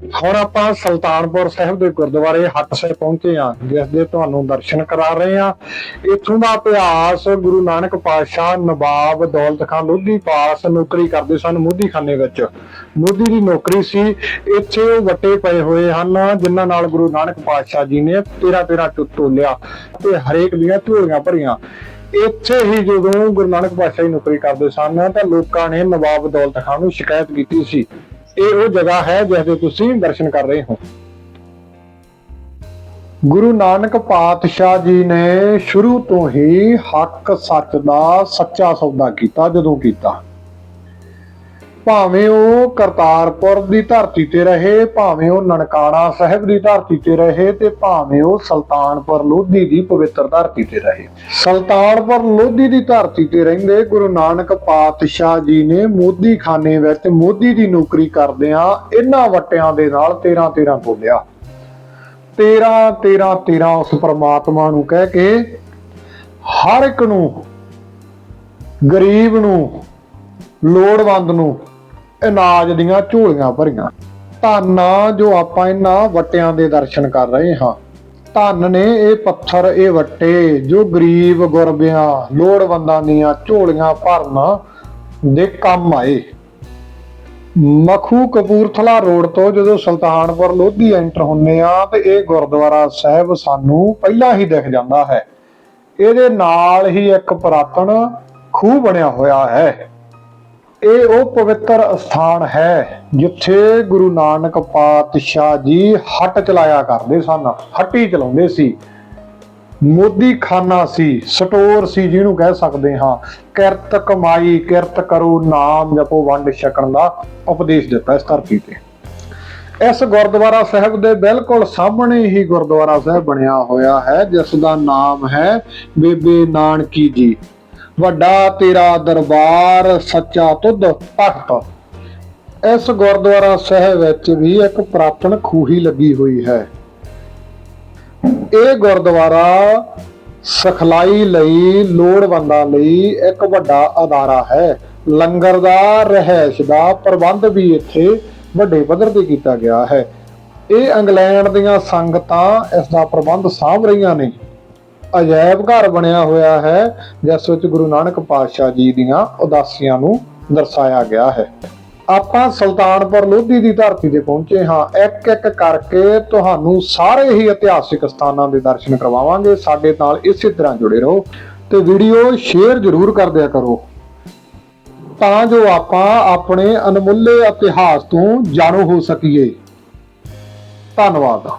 ਹੁਣ ਆਪਾਂ ਸੁਲਤਾਨਪੁਰ ਸਾਹਿਬ ਦੇ ਗੁਰਦੁਆਰੇ ਹੱਟ ਸੇ ਪਹੁੰਚੇ ਆ ਜਿਸ ਦੇ ਤੁਹਾਨੂੰ ਦਰਸ਼ਨ ਕਰਾ ਰਹੇ ਆ ਇੱਥੋਂ ਦਾ ਇਤਿਹਾਸ ਗੁਰੂ ਨਾਨਕ ਪਾਤਸ਼ਾਹ ਨਵਾਬ ਦੌਲਤ ਖਾਨ ਲੋਧੀ ਪਾਸ ਨੌਕਰੀ ਕਰਦੇ ਸਨ ਮੋਦੀਖਾਨੇ ਵਿੱਚ। ਮੋਦੀ ਦੀ ਨੌਕਰੀ ਸੀ, ਇੱਥੇ ਉਹ ਵੱਟੇ ਪਏ ਹੋਏ ਹਨ, ਜਿਨ੍ਹਾਂ ਨਾਲ ਗੁਰੂ ਨਾਨਕ ਪਾਤਸ਼ਾਹ ਜੀ ਨੇ 13 13 ਟੁੱਟ ਤੋਲਿਆ ਤੇ ਹਰੇਕ ਦੀਆਂ ਝੋਲੀਆਂ ਭਰੀਆਂ। ਇੱਥੇ ਹੀ ਜਦੋਂ ਗੁਰੂ ਨਾਨਕ ਪਾਤਸ਼ਾਹ ਜੀ ਨੌਕਰੀ ਕਰਦੇ ਸਨ, ਤਾਂ ਲੋਕਾਂ ਨੇ ਨਵਾਬ ਦੌਲਤ ਖਾਨ ਨੂੰ ਸ਼ਿਕਾਇਤ ਕੀਤੀ ਸੀ। ਇਹ ਉਹ ਜਗ੍ਹਾ ਹੈ ਜਿਸ ਦੇ ਤੁਸੀਂ ਦਰਸ਼ਨ ਕਰ ਰਹੇ ਹੋ। ਗੁਰੂ ਨਾਨਕ ਪਾਤਸ਼ਾਹ ਜੀ ਨੇ ਸ਼ੁਰੂ ਤੋਂ ਹੀ ਹੱਕ ਸੱਚ ਦਾ ਸੱਚਾ ਸੌਦਾ ਕੀਤਾ, ਜਦੋਂ ਕੀਤਾ। ਭਾਵੇਂ ਉਹ ਕਰਤਾਰਪੁਰ ਦੀ ਧਰਤੀ ਤੇ ਰਹੇ, ਭਾਵੇਂ ਉਹ ਨਨਕਾਣਾ ਸਾਹਿਬ ਦੀ ਧਰਤੀ ਤੇ ਰਹੇ ਤੇ ਭਾਵੇਂ ਉਹ ਸੁਲਤਾਨਪੁਰ ਲੋਧੀ ਦੀ ਪਵਿੱਤਰ ਧਰਤੀ ਤੇ ਰਹੇ। ਸੁਲਤਾਨਪੁਰ ਲੋਧੀ ਦੀ ਧਰਤੀ ਤੇ ਰਹਿੰਦੇ ਗੁਰੂ ਨਾਨਕ ਪਾਤਸ਼ਾਹ ਜੀ ਨੇ ਮੋਦੀ ਖਾਨੇ ਵਿੱਚ ਮੋਦੀ ਦੀ ਨੌਕਰੀ ਕਰਦਿਆਂ ਇਹਨਾਂ ਵਟਿਆਂ ਦੇ ਨਾਲ 13 13 ਬੋਲਿਆ। 13 13 13 ਉਸ ਪ੍ਰਮਾਤਮਾ ਨੂੰ ਕਹਿ ਕੇ ਹਰ ਇੱਕ ਨੂੰ, ਗਰੀਬ ਨੂੰ, ਲੋੜਵੰਦ ਨੂੰ ਅਨਾਜ ਦੀਆਂ ਝੋਲੀਆਂ ਭਰੀਆਂ। ਧੰਨ ਜੋ ਆਪਾਂ ਇਹਨਾਂ ਵਟਿਆਂ ਦੇ ਦਰਸ਼ਨ ਕਰ ਰਹੇ ਹਾਂ। ਧੰਨ ਨੇ ਇਹ ਪੱਥਰ ਇਹ ਵੱਟੇ ਜੋ ਗਰੀਬ, ਗੁਰਬਿਆਂ, ਲੋੜਵੰਦਾਂ ਦੀਆਂ ਝੋਲੀਆਂ ਭਰਨ ਦੇ ਕੰਮ ਆਏ। ਮਖੂ ਕਪੂਰਥਲਾ ਰੋਡ ਤੋਂ ਜਦੋਂ ਸੁਲਤਾਨਪੁਰ ਲੋਧੀ ਐਂਟਰ ਹੁੰਨੇ ਆ ਤੇ ਇਹ ਗੁਰਦੁਆਰਾ ਸਾਹਿਬ ਸਾਨੂੰ ਪਹਿਲਾਂ ਹੀ ਦਿਖ ਜਾਂਦਾ ਹੈ। ਇਹਦੇ ਨਾਲ ਹੀ ਇੱਕ ਪੁਰਾਤਨ ਖੂਹ ਬਣਿਆ ਹੋਇਆ ਹੈ। ਇਹ ਉਹ ਪਵਿੱਤਰ ਸਥਾਨ ਹੈ ਜਿੱਥੇ ਗੁਰੂ ਨਾਨਕ ਪਾਤਸ਼ਾਹ ਜੀ ਹੱਟ ਚਲਾਇਆ ਕਰਦੇ ਸਨ, ਹੱਟੀ ਚਲਾਉਂਦੇ ਸੀ। ਮੋਦੀ ਖਾਨਾ ਸੀ, ਸਟੋਰ ਸੀ ਜਿਹਨੂੰ ਕਹਿ ਸਕਦੇ ਹਾਂ। ਕਿਰਤ ਕਮਾਈ, ਕਿਰਤ ਕਰੋ, ਨਾਮ ਜਪੋ, ਵੰਡ ਛਕਣ ਦਾ ਉਪਦੇਸ਼ ਦਿੱਤਾ ਇਸ ਧਰਤੀ ਤੇ। ਇਸ ਗੁਰਦੁਆਰਾ ਸਾਹਿਬ ਦੇ ਬਿਲਕੁਲ ਸਾਹਮਣੇ ਹੀ ਗੁਰਦੁਆਰਾ ਸਾਹਿਬ ਬਣਿਆ ਹੋਇਆ ਹੈ, ਜਿਸ ਦਾ ਨਾਮ ਹੈ ਬੇਬੇ ਨਾਨਕੀ ਜੀ। ਵੱਡਾ ਤੇਰਾ ਦਰਬਾਰ ਸੱਚਾ ਤੁਧ ਤਖਤ ਇਸ ਗੁਰਦੁਆਰਾ ਸਾਹਿਬ ਵਿੱਚ ਵੀ ਇੱਕ ਪ੍ਰਾਤਨ ਖੂਹੀ ਲੱਗੀ ਹੋਈ ਹੈ। ਇਹ ਗੁਰਦੁਆਰਾ ਸਖਲਾਈ ਲਈ, ਲੋੜਵੰਦਾਂ ਲਈ ਇੱਕ ਵੱਡਾ ਅਦਾਰਾ ਹੈ। ਲੰਗਰ ਦਾ ਰਹਿائش ਦਾ ਪ੍ਰਬੰਧ ਵੀ ਇੱਥੇ ਵੱਡੇ ਪੱਧਰ ਤੇ ਕੀਤਾ ਗਿਆ ਹੈ। ਇਹ ਇੰਗਲੈਂਡ ਦੀਆਂ ਸੰਗਤਾਂ ਇਸ ਦਾ ਪ੍ਰਬੰਧ ਸਾਂਭ ਰਹੀਆਂ ਨੇ। ਅਜਾਇਬ ਘਰ ਬਣਿਆ ਹੋਇਆ ਹੈ, ਜਿਸ ਵਿੱਚ ਗੁਰੂ ਨਾਨਕ ਪਾਤਸ਼ਾਹ ਜੀ ਦੀਆਂ ਉਦਾਸੀਆਂ ਨੂੰ ਦਰਸਾਇਆ ਗਿਆ ਹੈ। ਆਪਾਂ ਸੁਲਤਾਨਪੁਰ ਲੋਧੀ ਦੀ ਧਰਤੀ ਤੇ ਪਹੁੰਚੇ ਹਾਂ। ਇੱਕ ਇੱਕ ਕਰਕੇ ਤੁਹਾਨੂੰ ਸਾਰੇ ਹੀ ਇਤਿਹਾਸਿਕ ਸਥਾਨਾਂ ਦੇ ਦਰਸ਼ਨ ਕਰਵਾਵਾਂਗੇ। ਸਾਡੇ ਨਾਲ ਇਸੇ ਤਰ੍ਹਾਂ ਜੁੜੇ ਰਹੋ ਤੇ ਵੀਡੀਓ ਸ਼ੇਅਰ ਜ਼ਰੂਰ ਕਰ ਦਿਆ ਕਰੋ। ਤਾਂ ਜੋ ਆਪਾਂ ਆਪਣੇ ਅਨਮੁੱਲੇ ਇਤਿਹਾਸ ਤੋਂ ਜਾਣੂ ਹੋ ਸਕੀਏ। ਧੰਨਵਾਦ।